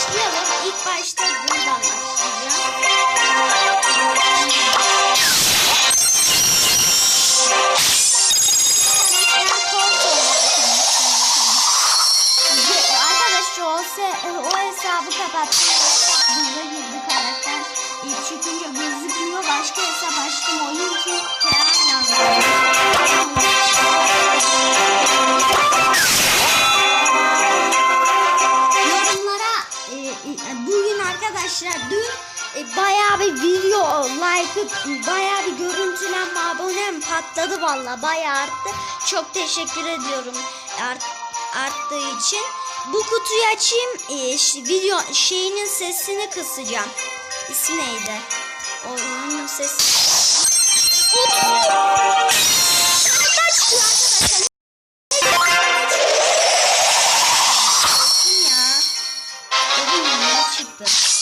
başlayalım. İlk başta buradan başlayacağım. o hesabı kapattım. Hızla girdi karakter. E, çıkınca gözükmüyor. Başka hesap açtım. Oyun ki Kerem yazdı. Like bayağı bir görüntülenme abonem patladı valla bayağı arttı. Çok teşekkür ediyorum art, arttığı için. Bu kutuyu açayım. İşte video şeyinin sesini kısacağım. İsmi neydi? Oyunun sesi. Kaç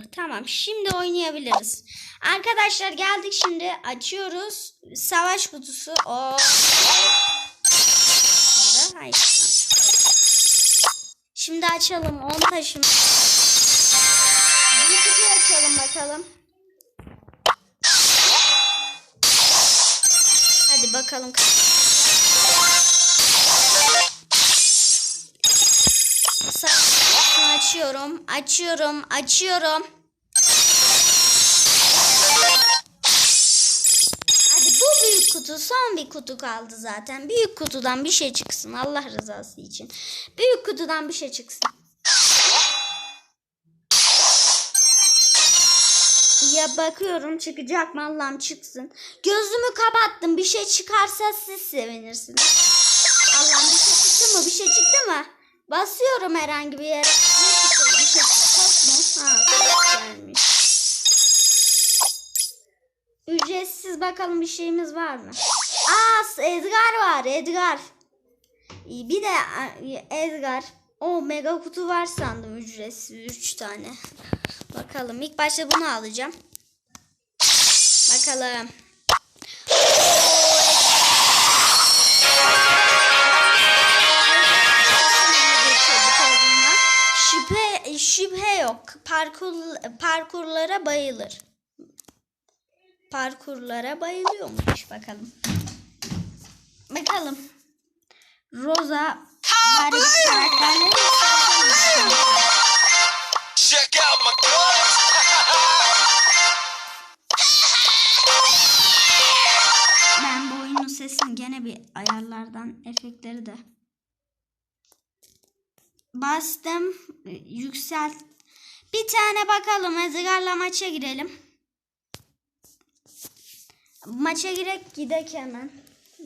Kapalı. Tamam. Şimdi oynayabiliriz. Arkadaşlar geldik şimdi. Açıyoruz. Savaş kutusu. O. Şimdi açalım. 10 taşım. Bir kutu açalım bakalım. Hadi bakalım. Açıyorum, açıyorum, açıyorum. Hadi bu büyük kutu son bir kutu kaldı zaten. Büyük kutudan bir şey çıksın Allah rızası için. Büyük kutudan bir şey çıksın. Ya bakıyorum çıkacak mı Allah'ım çıksın. Gözümü kapattım bir şey çıkarsa siz sevinirsiniz. Allah'ım bir şey çıktı mı? Bir şey çıktı mı? Basıyorum herhangi bir yere. Gelmiş. Ücretsiz bakalım bir şeyimiz var mı? Aa Edgar var Edgar. İyi, Bir de Edgar. O mega kutu var sandım ücretsiz 3 tane. Bakalım ilk başta bunu alacağım. Bakalım. Şüphe yok. Parkur parkurlara bayılır. Parkurlara bayılıyormuş bakalım. Bakalım. Rosa bari karakterleri Check out my guns. Ben bu oyunun sesini gene bir ayarlardan efektleri de bastım yükselt. Bir tane bakalım Edgar'la maça girelim. Maça girek gidek hemen.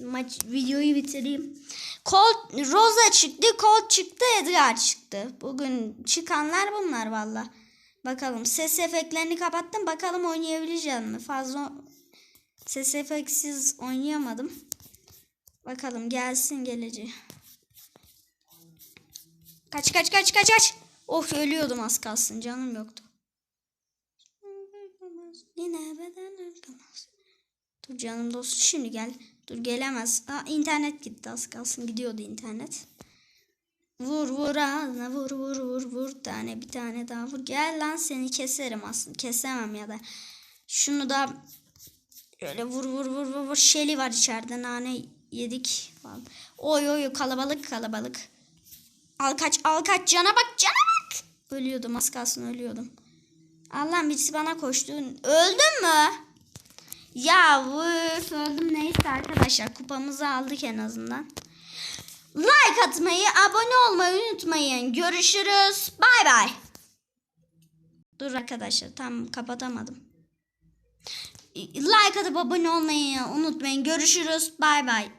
Maç videoyu bitireyim. Colt Rosa çıktı Colt çıktı Edgar çıktı. Bugün çıkanlar bunlar valla. Bakalım ses efektlerini kapattım. Bakalım oynayabileceğim mi? Fazla Ses efeksiz oynayamadım. Bakalım gelsin geleceği. Kaç kaç kaç kaç kaç. Of ölüyordum az kalsın canım yoktu. Yine beden ırkımız. Dur canım dostum şimdi gel. Dur gelemez. Aa, internet gitti az kalsın gidiyordu internet. Vur vur ağzına vur vur vur vur tane bir tane daha vur. Gel lan seni keserim aslında kesemem ya da. Şunu da Şöyle vur vur vur vur vur. Şeli var içeride. Nane yedik. Oy oy kalabalık kalabalık. Al kaç al kaç cana bak cana bak. Ölüyordum az kalsın ölüyordum. Allah'ım birisi bana koştu. Öldün mü? Ya vıf öldüm neyse arkadaşlar kupamızı aldık en azından. Like atmayı, abone olmayı unutmayın. Görüşürüz. Bay bay. Dur arkadaşlar tam kapatamadım. Like atıp abone olmayı unutmayın. Görüşürüz. Bay bay.